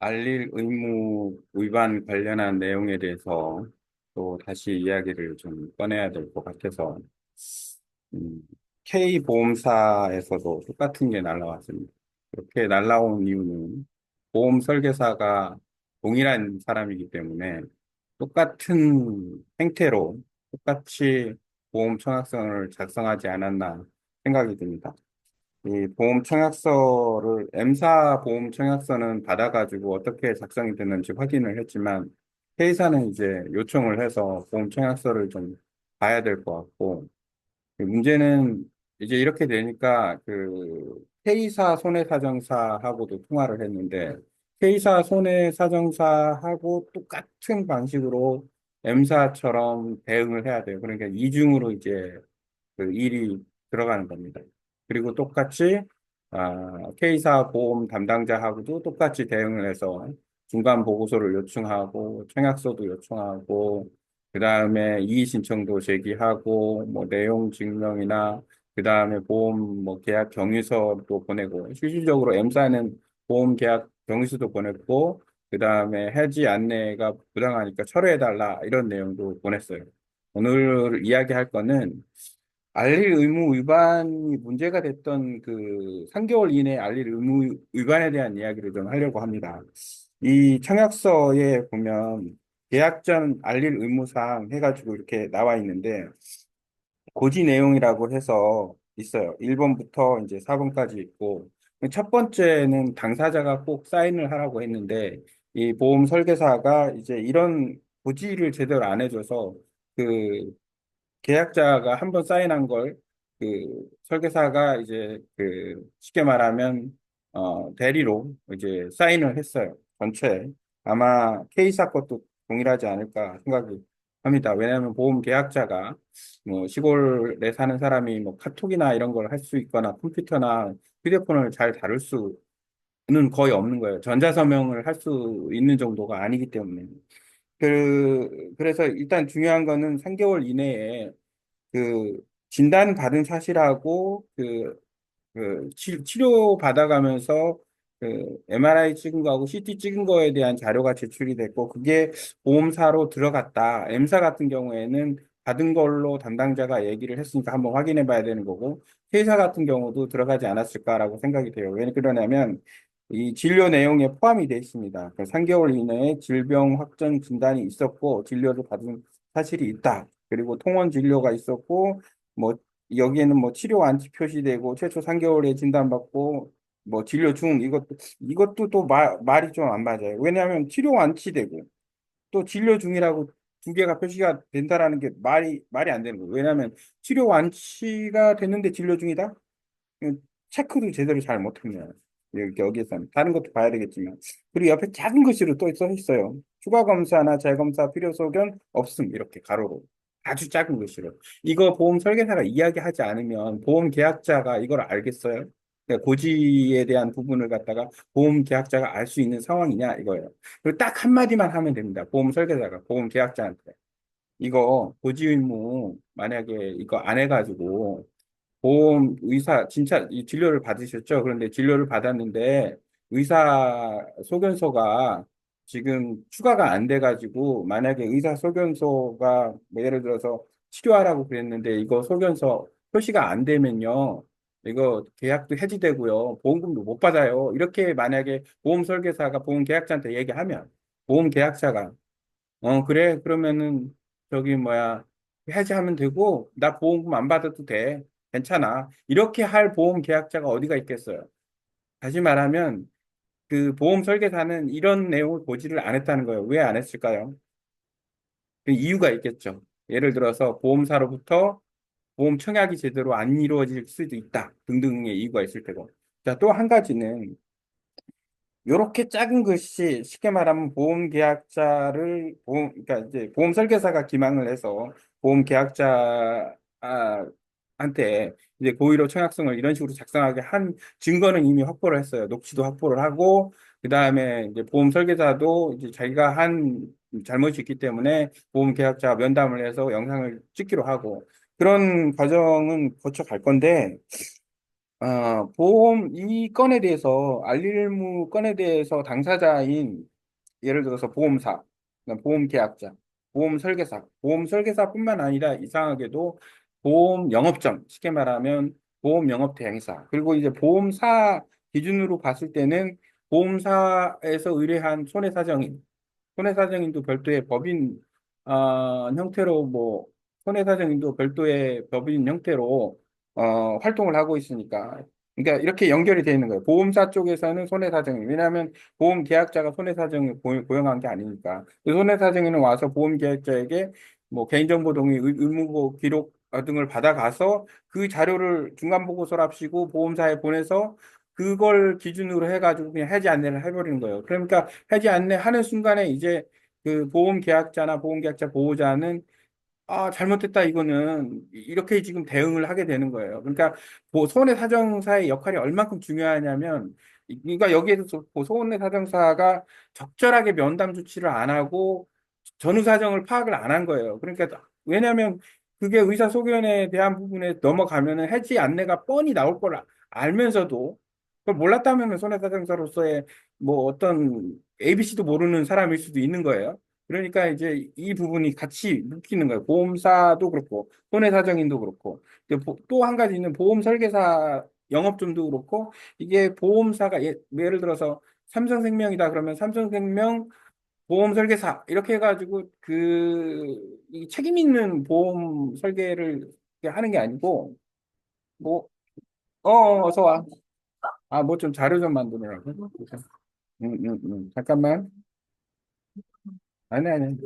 알릴 의무 위반 관련한 내용에 대해서 또 다시 이야기를 좀 꺼내야 될 것 같아서, 음, K보험사에서도 똑같은 게 날라왔습니다. 이렇게 날라온 이유는 보험 설계사가 동일한 사람이기 때문에 똑같은 행태로 똑같이 보험 청약서를 작성하지 않았나 생각이 듭니다. 이 보험 청약서를 M사 보험 청약서는 받아가지고 어떻게 작성이 됐는지 확인을 했지만 K사는 이제 요청을 해서 보험 청약서를 좀 봐야 될 것 같고 그 문제는 이제 이렇게 되니까 그 K사 손해사정사하고도 통화를 했는데 K사 손해사정사하고 똑같은 방식으로 M사처럼 대응을 해야 돼요. 그러니까 이중으로 이제 그 일이 들어가는 겁니다. 그리고 똑같이 아, K사 보험 담당자하고도 똑같이 대응을 해서 중간 보고서를 요청하고 청약서도 요청하고 그 다음에 이의 신청도 제기하고 뭐 내용 증명이나 그 다음에 보험 뭐 계약 경위서도 보내고 실질적으로 M사는 보험 계약 경위서도 보냈고 그 다음에 해지 안내가 부당하니까 철회해달라 이런 내용도 보냈어요. 오늘 이야기할 거는 알릴 의무 위반이 문제가 됐던 그 3개월 이내에 알릴 의무 위반에 대한 이야기를 좀 하려고 합니다. 이 청약서에 보면 계약 전 알릴 의무사항 해가지고 이렇게 나와 있는데 고지 내용이라고 해서 있어요. 1번부터 이제 4번까지 있고 첫 번째는 당사자가 꼭 사인을 하라고 했는데 이 보험 설계사가 이제 이런 고지를 제대로 안 해줘서 그 계약자가 한 번 사인한 걸 그 설계사가 이제 그 쉽게 말하면 어 대리로 이제 사인을 했어요. 전체 아마 K사 것도 동일하지 않을까 생각이 합니다. 왜냐하면 보험 계약자가 뭐 시골에 사는 사람이 뭐 카톡이나 이런 걸 할 수 있거나 컴퓨터나 휴대폰을 잘 다룰 수는 거의 없는 거예요. 전자서명을 할 수 있는 정도가 아니기 때문에. 그, 그래서 일단 중요한 거는 3개월 이내에 그 진단 받은 사실하고 그, 그 치, 치료 받아가면서 그 MRI 찍은 거하고 CT 찍은 거에 대한 자료가 제출이 됐고 그게 보험사로 들어갔다. M사 같은 경우에는 받은 걸로 담당자가 얘기를 했으니까 한번 확인해 봐야 되는 거고 K사 같은 경우도 들어가지 않았을까라고 생각이 돼요. 왜 그러냐면 이 진료 내용에 포함이 되어 있습니다. 그 3개월 이내에 질병 확정 진단이 있었고 진료를 받은 사실이 있다. 그리고 통원 진료가 있었고 뭐 여기에는 뭐 치료 완치 표시되고 최초 3개월에 진단받고 뭐 진료 중 이것도 이것도 또 마, 말이 좀 안 맞아요. 왜냐하면 치료 완치되고 또 진료 중이라고 두 개가 표시가 된다라는 게 말이 말이 안 되는 거예요. 왜냐하면 치료 완치가 됐는데 진료 중이다? 체크도 제대로 잘 못했네요. 여기 여기에서는 다른 것도 봐야 되겠지만 그리고 옆에 작은 글씨로 또 써 있어요. 추가 검사나 재검사 필요 소견 없음 이렇게 가로로 아주 작은 글씨로 이거 보험 설계사가 이야기하지 않으면 보험 계약자가 이걸 알겠어요? 그러니까 고지에 대한 부분을 갖다가 보험 계약자가 알 수 있는 상황이냐 이거예요. 그리고 딱 한마디만 하면 됩니다. 보험 설계사가 보험 계약자한테 이거 고지 의무 만약에 이거 안 해가지고 보험 의사 진짜 이 진료를 받으셨죠? 그런데 진료를 받았는데 의사 소견서가 지금 추가가 안 돼가지고 만약에 의사 소견서가 뭐 예를 들어서 치료하라고 그랬는데 이거 소견서 표시가 안 되면요. 이거 계약도 해지되고요. 보험금도 못 받아요. 이렇게 만약에 보험 설계사가 보험 계약자한테 얘기하면 보험 계약자가 어 그래 그러면은 저기 뭐야 해지하면 되고 나 보험금 안 받아도 돼. 괜찮아. 이렇게 할 보험 계약자가 어디가 있겠어요? 다시 말하면 그 보험 설계사는 이런 내용을 고지를 안 했다는 거예요. 왜 안 했을까요? 그 이유가 있겠죠. 예를 들어서 보험사로부터 보험 청약이 제대로 안 이루어질 수도 있다. 등등의 이유가 있을 테고. 자, 또 한 가지는 이렇게 작은 글씨 쉽게 말하면 보험 계약자를 보험 그러니까 이제 보험 설계사가 기망을 해서 보험 계약자 아, 한테 이제 고의로 청약성을 이런 식으로 작성하게 한 증거는 이미 확보를 했어요. 녹취도 확보를 하고 그 다음에 이제 보험 설계사도 이제 자기가 한 잘못이 있기 때문에 보험 계약자 면담을 해서 영상을 찍기로 하고 그런 과정은 거쳐 갈 건데 어, 보험 이 건에 대해서 알릴무 건에 대해서 당사자인 예를 들어서 보험사, 보험 계약자, 보험 설계사, 보험 설계사뿐만 아니라 이상하게도 보험 영업점, 쉽게 말하면 보험 영업 대행사, 그리고 이제 보험사 기준으로 봤을 때는 보험사에서 의뢰한 손해사정인, 손해사정인도 별도의 법인 어, 형태로 뭐 손해사정인도 별도의 법인 형태로 어, 활동을 하고 있으니까. 그러니까 이렇게 연결이 되어 있는 거예요. 보험사 쪽에서는 손해사정인. 왜냐하면 보험 계약자가 손해사정을 고- 고용한 게 아니니까. 그 손해사정인은 와서 보험 계약자에게 뭐 개인정보 동의 의- 의무보 기록 등을 받아가서 그 자료를 중간 보고서랍시고 보험사에 보내서 그걸 기준으로 해가지고 그냥 해지 안내를 해버리는 거예요. 그러니까 해지 안내 하는 순간에 이제 그 보험 계약자나 보험 계약자 보호자는 아, 잘못됐다, 이거는. 이렇게 지금 대응을 하게 되는 거예요. 그러니까, 그 손해 사정사의 역할이 얼만큼 중요하냐면, 이- 그러니까 여기에서 그 손해 사정사가 적절하게 면담 조치를 안 하고, 전후 사정을 파악을 안 한 거예요. 그러니까, 왜냐면, 그게 의사소견에 대한 부분에 넘어가면은 해지 안내가 뻔히 나올 걸 아- 알면서도, 그걸 몰랐다면 손해사정사로서의 뭐 어떤 ABC도 모르는 사람일 수도 있는 거예요. 그러니까 이제 이 부분이 같이 묶이는 거예요. 보험사도 그렇고, 손해사정인도 그렇고, 또 한 가지는 보험 설계사 영업점도 그렇고, 이게 보험사가 예, 예를 들어서 삼성생명이다 그러면 삼성생명 보험 설계사 이렇게 해가지고 그 이 책임 있는 보험 설계를 하는 게 아니고, 뭐, 어, 어, 어서 와. 아, 뭐 좀 자료 좀 만드느라고. 응, 응, 응. 잠깐만. 아니, 아니.